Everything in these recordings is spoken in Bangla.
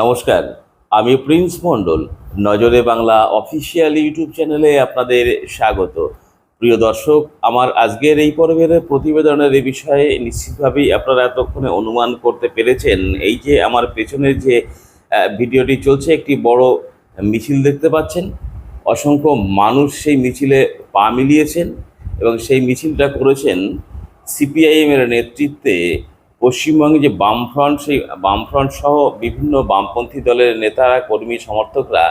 নমস্কার, আমি প্রিন্স মণ্ডল, নজরে বাংলা অফিসিয়াল ইউটিউব চ্যানেলে আপনাদের স্বাগত। প্রিয় দর্শক, আমার আজকের এই পর্বের প্রতিবেদনের এই বিষয়ে নিশ্চিতভাবেই আপনারা এতক্ষণে অনুমান করতে পেরেছেন। এই যে আমার পেছনের যে ভিডিওটি চলছে, একটি বড় মিছিল দেখতে পাচ্ছেন। অসংখ্য মানুষ সেই মিছিলে পা মিলিয়েছেন এবং সেই মিছিলটা করেছেন সিপিআইএমের নেতৃত্বে পশ্চিমবঙ্গে যে বামফ্রন্ট, সেই বামফ্রন্ট সহ বিভিন্ন বামপন্থী দলের নেতারা, কর্মী, সমর্থকরা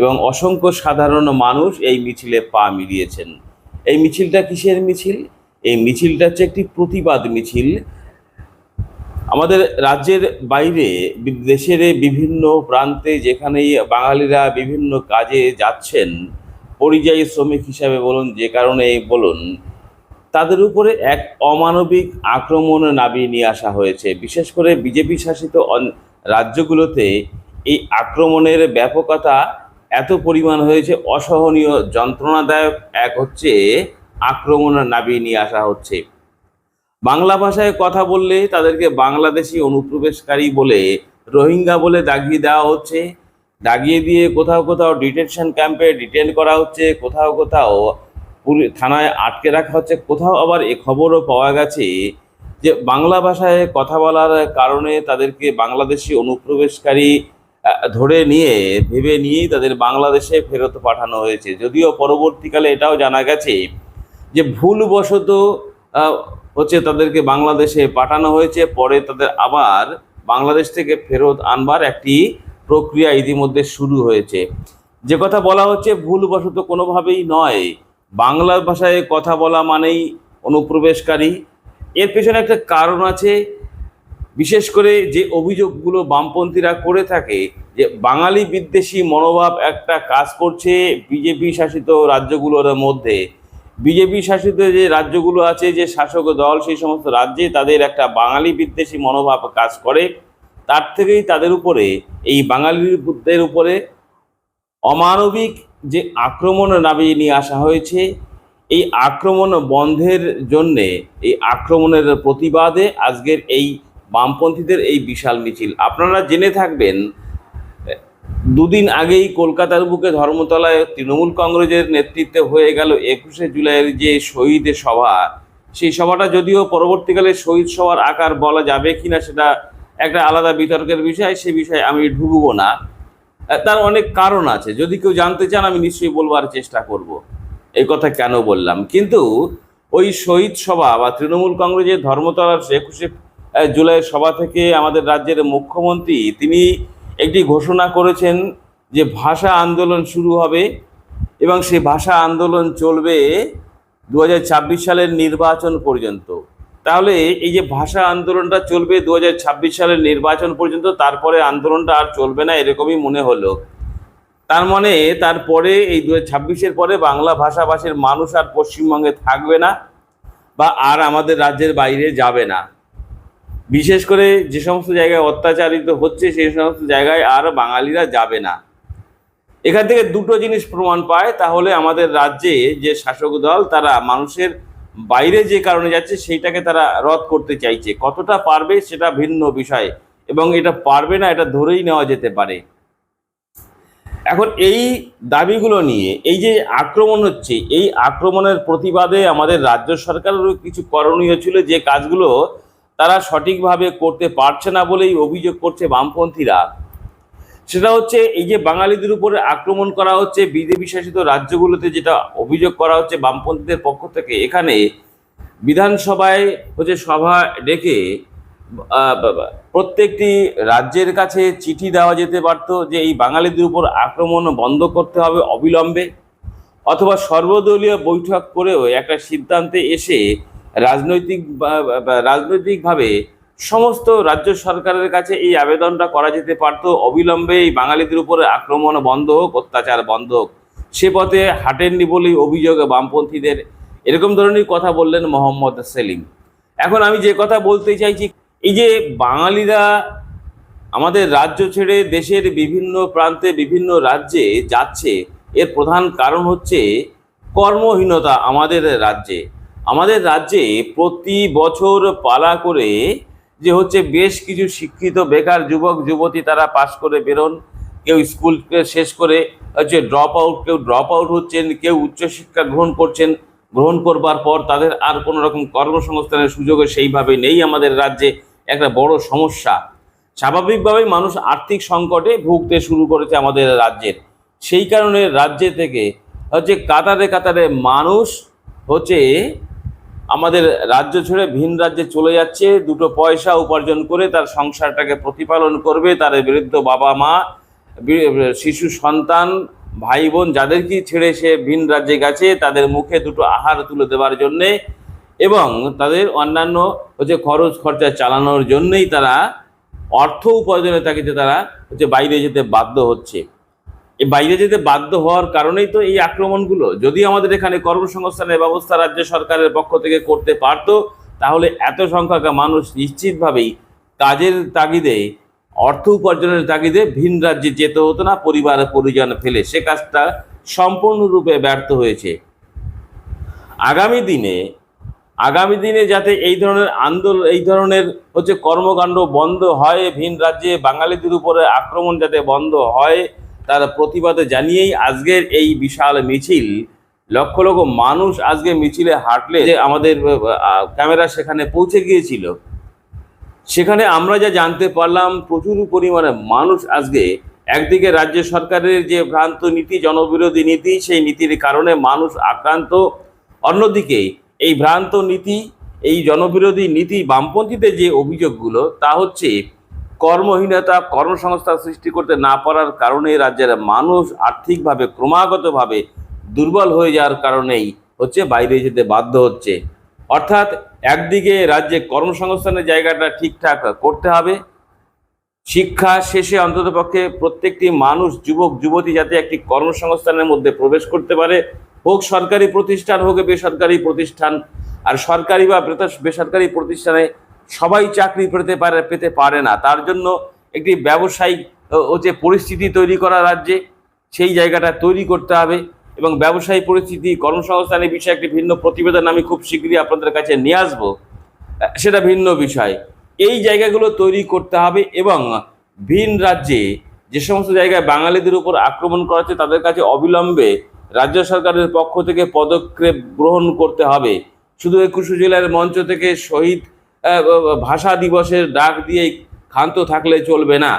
এবং অসংখ্য সাধারণ মানুষ এই মিছিলে পা মিলিয়েছেন। এই মিছিলটা কিসের মিছিল? এই মিছিলটা হচ্ছে একটি প্রতিবাদ মিছিল। আমাদের রাজ্যের বাইরে, দেশের বিভিন্ন প্রান্তে যেখানেই বাঙালিরা বিভিন্ন কাজে যাচ্ছেন, পরিযায়ী শ্রমিক হিসাবে বলুন, যে কারণে বলুন তাদের উপরে এক অমানবিক আক্রমণ নামিয়ে নিয়ে আসা হয়েছে। বিশেষ করে বিজেপি শাসিত রাজ্যগুলোতে এই আক্রমণের ব্যাপকতা এত পরিমাণ হয়েছে, অসহনীয় যন্ত্রণাদায়ক এক হচ্ছে আক্রমণ নামিয়ে নিয়ে আসা হচ্ছে। বাংলা ভাষায় কথা বললে তাদেরকে বাংলাদেশি অনুপ্রবেশকারী বলে রোহিঙ্গা বলে দাগিয়ে দেওয়া হচ্ছে। দাগিয়ে দিয়ে কোথাও কোথাও ডিটেনশন ক্যাম্পে ডিটেন করা হচ্ছে, কোথাও কোথাও থানায় আটকে রাখা হচ্ছে। কোথাও আবার এ খবরও পাওয়া গেছে যে বাংলা ভাষায় কথা বলার কারণে তাদেরকে বাংলাদেশি অনুপ্রবেশকারী ধরে নিয়ে, ভেবে নিয়েই তাদের বাংলাদেশে ফেরত পাঠানো হয়েছে। যদিও পরবর্তীকালে এটাও জানা গেছে যে ভুলবশত হচ্ছে তাদেরকে বাংলাদেশে পাঠানো হয়েছে। পরে তাদের আবার বাংলাদেশ থেকে ফেরত আনবার একটি প্রক্রিয়া ইতিমধ্যে শুরু হয়েছে। যে কথা বলা হচ্ছে, ভুলবশত কোনোভাবেই নয়। বাংলা ভাষায় কথা বলা মানেই অনুপ্রবেশকারী। এর পেছনে একটা কারণ আছে, বিশেষ করে যে অভিযোগগুলো বামপন্থীরা করে থাকে যে বাঙালি বিদ্বেষী মনোভাব একটা কাজ করছে বিজেপি শাসিত রাজ্যগুলোর মধ্যে। বিজেপি শাসিত যে রাজ্যগুলো আছে, যে শাসক দল, সেই সমস্ত রাজ্যে তাদের একটা বাঙালি বিদ্বেষী মনোভাব কাজ করে। তার থেকেই তাদের উপরে, এই বাঙালিদের উপরে অমানবিক যে আক্রমণ নামিয়ে নিয়ে আসা হয়েছে, এই আক্রমণ বন্ধের জন্যে, এই আক্রমণের প্রতিবাদে আজকের এই বামপন্থীদের এই বিশাল মিছিল। আপনারা জেনে থাকবেন, দুদিন আগেই কলকাতার বুকে ধর্মতলায় তৃণমূল কংগ্রেসের নেতৃত্বে হয়ে গেল একুশে জুলাইয়ের যে শহীদ সভা। সেই সভাটা যদিও পরবর্তীকালে শহীদ সভার আকার বলা যাবে কিনা সেটা একটা আলাদা বিতর্কের বিষয়, সে বিষয়ে আমি ঢুকবো না। তার অনেক কারণ আছে। যদি কেউ জানতে চান, আমি নিশ্চয়ই বলবার চেষ্টা করব। এই কথা কেন বললাম? কিন্তু ওই শহীদ সভা বা তৃণমূল কংগ্রেসের ধর্মতলার একুশে জুলাইয়ের সভা থেকে আমাদের রাজ্যের মুখ্যমন্ত্রী, তিনি একটি ঘোষণা করেছেন যে ভাষা আন্দোলন শুরু হবে এবং সেই ভাষা আন্দোলন চলবে দু হাজার ছাব্বিশ সালের নির্বাচন পর্যন্ত। তাহলে এই যে ভাষা আন্দোলনটা চলবে দু হাজার ছাব্বিশ সালের নির্বাচন পর্যন্ত, তারপরে আন্দোলনটা আর চলবে না এরকমই মনে হলো। তার মানে তারপরে এই দু ছাব্বিশের পরে বাংলা ভাষাভাষীর মানুষ আর পশ্চিমবঙ্গে থাকবে না বা আর আমাদের রাজ্যের বাইরে যাবে না। বিশেষ করে যে সমস্ত জায়গায় অত্যাচারিত হচ্ছে, সেই সমস্ত জায়গায় আর বাঙালিরা যাবে না। এখান থেকে দুটো জিনিস প্রমাণ পায়, তাহলে আমাদের রাজ্যে যে শাসক দল, তারা মানুষের বাইরে যে কারণে যাচ্ছে, সেইটাকে তারা রদ করতে চাইছে। কতটা পারবে সেটা ভিন্ন বিষয়, এবং এটা পারবে না, এটা ধরেই নেওয়া যেতে পারে। এখন এই দাবিগুলো নিয়ে, এই যে আক্রমণ হচ্ছে, এই আক্রমণের প্রতিবাদে আমাদের রাজ্য সরকারেরও কিছু করণীয় ছিল যে কাজগুলো তারা সঠিকভাবে করতে পারছে না বলেই অভিযোগ করছে বামপন্থীরা। সেটা হচ্ছে এই যে বাঙালিদের উপরে আক্রমণ করা হচ্ছে, বিজেপি শাসিত রাজ্যগুলোতে যেটা অভিযোগ করা হচ্ছে বামপন্থীদের পক্ষ থেকে, এখানে বিধানসভায় হচ্ছে সভা ডেকে প্রত্যেকটি রাজ্যের কাছে চিঠি দেওয়া যেতে পারতো যে এই বাঙালিদের উপর আক্রমণ বন্ধ করতে হবে অবিলম্বে, অথবা সর্বদলীয় বৈঠক করেও একটা সিদ্ধান্তে এসে রাজনৈতিক রাজনৈতিকভাবে সমস্ত রাজ্য সরকারের কাছে এই আবেদনটা করা যেতে পারতো। অবিলম্বে এই বাঙালিদের উপরে আক্রমণ বন্ধ হোক, অত্যাচার বন্ধ হোক। সে পথে হাঁটেননি বলেই অভিযোগ বামপন্থীদের এরকম ধরনের কথা বললেন মোহাম্মদ সেলিম। এখন আমি যে কথা বলতে চাইছি, এই যে বাঙালিরা আমাদের রাজ্য ছেড়ে দেশের বিভিন্ন প্রান্তে, বিভিন্ন রাজ্যে যাচ্ছে, এর প্রধান কারণ হচ্ছে কর্মহীনতা আমাদের রাজ্যে। আমাদের রাজ্যে প্রতি বছর পালা করে যে হচ্ছে বেশ কিছু শিক্ষিত, বেকার যুবক, যুবতী তারা পাশ করে বেরোন। কেউ স্কুলকে শেষ করে হচ্ছে ড্রপ আউট কেউ ড্রপ আউট হচ্ছেন, কেউ উচ্চশিক্ষা গ্রহণ করছেন। গ্রহণ করবার পর তাদের আর কোনো রকম কর্মসংস্থানের সুযোগ সেইভাবে নেই আমাদের রাজ্যে। একটা বড় সমস্যা। স্বাভাবিকভাবেই মানুষ আর্থিক সংকটে ভুগতে শুরু করেছে আমাদের রাজ্যের। সেই কারণে রাজ্যে থেকে হচ্ছে কাতারে কাতারে মানুষ হচ্ছে আমাদের রাজ্য ছেড়ে ভিন রাজ্যে চলে যাচ্ছে, দুটো পয়সা উপার্জন করে তার সংসারটাকে প্রতিপালন করবে, তার বৃদ্ধ বাবা মা শিশু সন্তান, ভাই বোন যাদেরকে ছেড়ে সে ভিন রাজ্যে গেছে, তাদের মুখে দুটো আহার তুলে দেওয়ার জন্যে এবং তাদের অন্যান্য হচ্ছে খরচ খরচা চালানোর জন্যই তারা অর্থ উপার্জনের তাগিদে তারা হচ্ছে বাইরে যেতে বাধ্য হচ্ছে। বাইরে যেতে বাধ্য হওয়ার কারণেই তো এই আক্রমণগুলো। যদি আমাদের এখানে কর্মসংস্থানের ব্যবস্থা রাজ্য সরকারের পক্ষ থেকে করতে পারতো, তাহলে এত সংখ্যক মানুষ নিশ্চিতভাবেই কাজের তাগিদে, অর্থ উপার্জনের তাগিদে ভিন রাজ্যে যেতে হতো না, পরিবার, পরিজন ফেলে। সে কাজটা সম্পূর্ণরূপে ব্যর্থ হয়েছে। আগামী দিনে আগামী দিনে যাতে এই ধরনের আন্দোলন এই ধরনের হচ্ছে কর্মকাণ্ড বন্ধ হয়, ভিন রাজ্যে বাঙালিদের উপরে আক্রমণ যাতে বন্ধ হয় তার প্রতিবাদে জানিয়েই আজকের এই বিশাল মিছিল, লক্ষ লক্ষ মানুষ আজকে মিছিলে হাঁটলে যে আমাদের ক্যামেরা সেখানে পৌঁছে গিয়েছিল। সেখানে আমরা যা জানতে পারলাম, প্রচুর পরিমাণে মানুষ আজকে একদিকে রাজ্য সরকারের যে ভ্রান্ত নীতি, জনবিরোধী নীতি, সেই নীতির কারণে মানুষ আক্রান্ত। অন্যদিকে এই ভ্রান্ত নীতি, এই জনবিরোধী নীতি বামপন্থীদের যে অভিযোগগুলো, তা হচ্ছে কর্মহীনতা কর্মসংস্থান সৃষ্টি করতে না পারার কারণে রাজ্যের মানুষ আর্থিকভাবে, ক্রমাগতভাবে দুর্বল হয়ে যাওয়ার কারণেই হচ্ছে বাইরে যেতে বাধ্য হচ্ছে। অর্থাৎ একদিকে রাজ্যে কর্মসংস্থানের জায়গাটা ঠিকঠাক করতে হবে, শিক্ষা শেষে অন্ততপক্ষে প্রত্যেকটি মানুষ, যুবক, যুবতী যাতে একটি কর্মসংস্থানের মধ্যে প্রবেশ করতে পারে, হোক সরকারি প্রতিষ্ঠান, হোক বেসরকারি প্রতিষ্ঠান, আর সরকারি বা বেসরকারি প্রতিষ্ঠানে সবাই চাকরি পেতে পারে পেতে পারে না। তার জন্য একটি ব্যবসায়িক ও, হচ্ছে পরিস্থিতি তৈরি করা রাজ্যে সেই জায়গাটা তৈরি করতে হবে এবং ব্যবসায়ী পরিস্থিতি কর্মসংস্থানের বিষয়ে একটি ভিন্ন প্রতিবেদন আমি খুব শীঘ্রই আপনাদের কাছে নিয়ে আসব। সেটা ভিন্ন বিষয়। এই জায়গাগুলো তৈরি করতে হবে এবং ভিন রাজ্যে যে সমস্ত জায়গায় বাঙালিদের উপর আক্রমণ করা হচ্ছে তাদের কাছে অবিলম্বে রাজ্য সরকারের পক্ষ থেকে পদক্ষেপ গ্রহণ করতে হবে। শুধু একুশে জেলার মঞ্চ থেকে শহীদ ভাষা দিবসের ডাক দিয়েই ক্ষান্ত থাকলে চলবে না।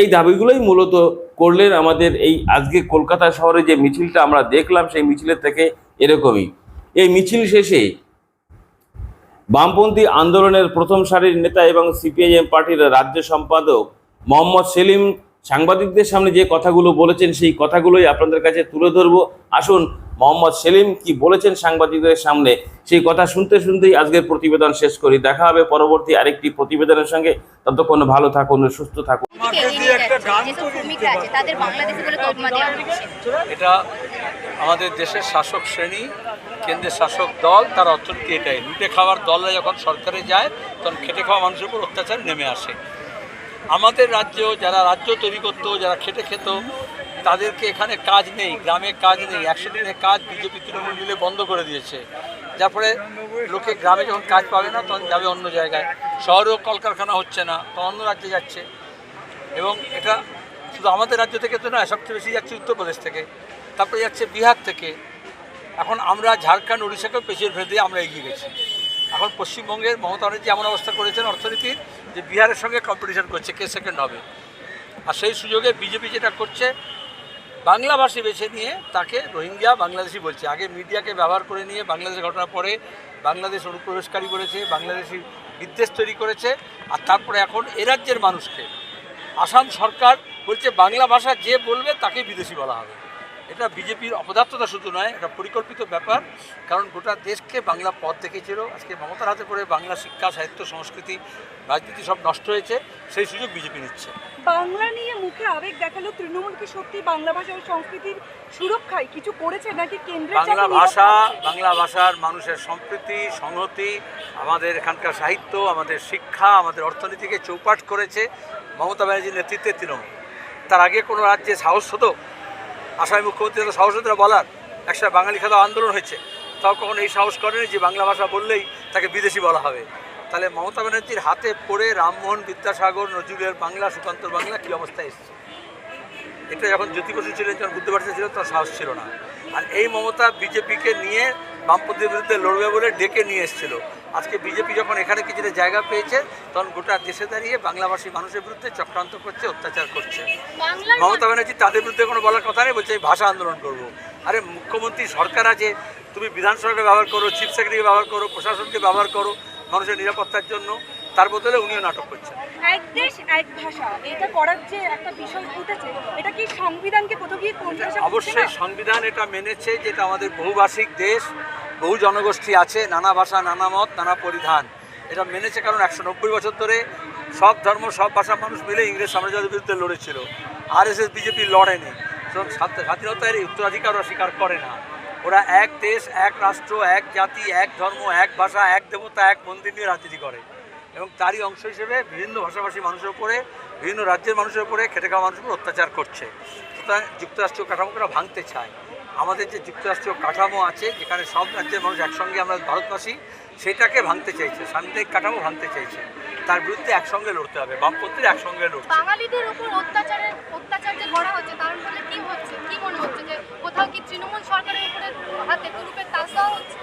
এই দাবিগুলোই মূলত করলেন আমাদের এই আজকে কলকাতা শহরে যে মিছিলটা আমরা দেখলাম, সেই মিছিলের থেকে এরকমই। এই মিছিল শেষে বামপন্থী আন্দোলনের প্রথম সারির নেতা এবং সিপিআইএম পার্টির রাজ্য সম্পাদক মোহাম্মদ সেলিম সাংবাদিকদের সামনে যে কথাগুলো বলেছেন, সেই কথাগুলোই আপনাদের কাছে তুলে ধরবো। আসুন মোহাম্মদ সেলিম কি বলেছেন সাংবাদিকদের সামনে? সেই কথা শুনতে শুনতেই আজকের প্রতিবেদন শেষ করি। দেখা হবে পরবর্তী আরেকটি প্রতিবেদনের সঙ্গে। ততক্ষণ ভালো থাকুন সুস্থ থাকুন। এটা আমাদের দেশের শাসক শ্রেণি কেন্দ্রের শাসক দল তার অর্থনীতি এটাই? লুটে খাওয়ার দলরা যখন সরকারে যায় তখন খেটে খাওয়া মানুষের উপর অত্যাচার নেমে আসে। আমাদের রাজ্য যারা রাজ্য তৈরি করতো যারা খেটে খেত তাদেরকে এখানে কাজ নেই, গ্রামে কাজ নেই। একশো দিনের কাজ বিজেপি তৃণমূল মিলে বন্ধ করে দিয়েছে। যার ফলে লোকে গ্রামে যখন কাজ পাবে না, তখন যাবে অন্য জায়গায়। শহরেও কলকারখানা হচ্ছে না তখন অন্য রাজ্যে যাচ্ছে। এবং এটা শুধু আমাদের রাজ্য থেকে তো নয় সবচেয়ে বেশি যাচ্ছে উত্তরপ্রদেশ থেকে। তারপরে যাচ্ছে বিহার থেকে। এখন আমরা ঝাড়খণ্ড উড়িষ্যাকেও পেছিয়ে ফেলে দিয়ে আমরা এগিয়ে গেছি। এখন পশ্চিমবঙ্গের মমতা ব্যানার্জি এমন অবস্থা করেছেন অর্থনীতির, যে বিহারের সঙ্গে কম্পিটিশন করছে, কে সেকেন্ড হবে। আর সেই সুযোগে বিজেপি যেটা করছে বাংলাভাষী বেছে নিয়ে তাকে রোহিঙ্গা বাংলাদেশি বলছে। আগে মিডিয়াকে ব্যবহার করে নিয়ে বাংলাদেশের ঘটনা পরে বাংলাদেশ অনুপ্রবেশকারী করেছে, বাংলাদেশি বিদ্বেষ তৈরি করেছে, আর তারপরে এখন এ রাজ্যের মানুষকে। আসাম সরকার বলছে বাংলা ভাষা যে বলবে তাকে বিদেশি বলা হবে। এটা বিজেপির অপদার্থতা শুধু নয় এটা পরিকল্পিত ব্যাপার। কারণ গোটা দেশকে বাংলা পথ দেখেছিল আজকে মমতার হাতে করে বাংলা শিক্ষা সাহিত্য সংস্কৃতি রাজনীতি সব নষ্ট হয়েছে সেই সুযোগ বিজেপি নিচ্ছে। বাংলা নিয়ে মুখে আবেগ দেখাল তৃণমূল কি সত্যি বাংলা ভাষা ও সংস্কৃতির সুরক্ষায়? কিছু করেছে নাকি কেন্দ্রের বাংলা ভাষা বাংলা ভাষার মানুষের সম্প্রীতি সংহতি আমাদের এখানকার সাহিত্য আমাদের শিক্ষা আমাদের অর্থনীতিকে চৌপাট করেছে মমতা ব্যানার্জির নেতৃত্বে তৃণমূল। তার আগে কোনো রাজ্যে সাহস হতো? আসামি মুখ্যমন্ত্রী তো সাহস বলার। একসাথে বাঙালি খাতা আন্দোলন হয়েছে। তাও কখনো এই সাহস করেনি যে বাংলা ভাষা বললেই তাকে বিদেশি বলা হবে। তাহলে মমতা ব্যানার্জির হাতে পড়ে রামমোহন বিদ্যাসাগর, নজরুলের বাংলা, সুকান্তর বাংলা কী অবস্থায় এসছে? এটা যখন জ্যোতি বসু ছিলেন, যখন বুদ্ধবাসী ছিল তার সাহস ছিল না। আর এই মমতা বিজেপিকে নিয়ে বামপন্থীর বিরুদ্ধে লড়বে বলে ডেকে নিয়ে এসেছিল। আজকে বিজেপি যখন এখানে কিছুটা জায়গা পেয়েছে তখন গোটা দেশে দাঁড়িয়ে বাংলাভাষী মানুষের বিরুদ্ধে চক্রান্ত করছে অত্যাচার করছে। মমতা ব্যানার্জি তাদের বিরুদ্ধে কোনো বলার কথা নেই বলছে ভাষা আন্দোলন করব। আরে মুখ্যমন্ত্রী সরকার আছে তুমি বিধানসভাকে ব্যবহার করো চিফ সেক্রেটারিকে ব্যবহার করো প্রশাসনকে ব্যবহার করো মানুষের নিরাপত্তার জন্য তার বদলে উনিও নাটক করছেন। এক দেশ এক ভাষা এটা করার যে একটা বিষয় উঠেছে এটা কি সংবিধানকে কোথাও গিয়ে অবশ্যই সংবিধান এটা মেনেছে যেটা আমাদের বহুভাষিক দেশ বহু জনগোষ্ঠী আছে, নানা ভাষা, নানা মত, নানা পরিধান। এটা মেনেছে কারণ একশো নব্বই বছর ধরে সব ধর্ম, সব ভাষার মানুষ মিলে ইংরেজ সাম্রাজ্যের বিরুদ্ধে লড়েছিল। আর এস এস বিজেপি লড়েনি। স্বাধীনতার উত্তরাধিকার ওরা স্বীকার করে না। ওরা এক দেশ, এক রাষ্ট্র, এক জাতি, এক ধর্ম, এক ভাষা, এক দেবতা, এক মন্দির নিয়ে রাজনীতি করে। এবং তারই অংশ হিসেবে বিভিন্ন ভাষাভাষী মানুষের উপরে, বিভিন্ন রাজ্যের মানুষের উপরে, খেটে খাওয়া মানুষের অত্যাচার করছে। সুতরাং যুক্তরাষ্ট্রীয় কাঠামোকে ভাঙতে চায়। আমাদের যে যুক্তরাষ্ট্রীয় কাঠামো আছে যেখানে সব রাজ্যের মানুষ একসঙ্গে আমরা ভারতবাসী সেটাকে ভাঙতে চাইছে সাংবিধানিক কাঠামো ভাঙতে চাইছে। তার বিরুদ্ধে একসঙ্গে লড়তে হবে বামপন্থীরা একসঙ্গে লড়ছে। বাঙালিদের উপর অত্যাচারের অত্যাচার যে করা হচ্ছে তার ফলে কি হচ্ছে? কি মনে হচ্ছে যে কোথাও কি তৃণমূল সরকারের উপরে হাতে তাস দেওয়া হচ্ছে?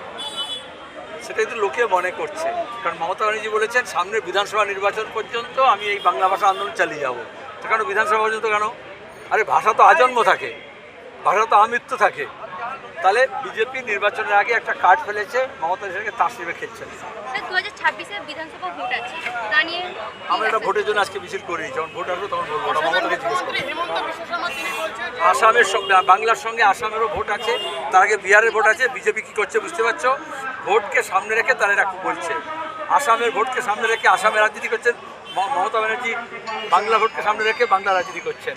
সেটাই তো লোকে মনে করছে। কারণ মমতা ব্যানার্জি বলেছেন সামনে বিধানসভা নির্বাচন পর্যন্ত আমি এই বাংলা ভাষা আন্দোলন চালিয়ে যাব। তো কেন বিধানসভা পর্যন্ত কেন? আরে ভাষা তো আজন্ম থাকে। ভাষা তো আমৃত্যু থাকে। তাহলে বিজেপি নির্বাচনের আগে একটা কার্ড ফেলেছে মমতা সেটাকে তাস হিসেবে খেলছেন। আমরা এটা ভোটের জন্য আজকে মিছিল করি যখন ভোট আসবে তখন বলব ওটা মমতাকে আসামের সঙ্গে বাংলার সঙ্গে আসামেরও ভোট আছে তার আগে বিহারের ভোট আছে বিজেপি কি করছে বুঝতে পারছ? ভোটকে সামনে রেখে তারা এটা বলছে। আসামের ভোটকে সামনে রেখে আসামে রাজনীতি করছেন মমতা ব্যানার্জি বাংলা ভোটকে সামনে রেখে বাংলা রাজনীতি করছেন।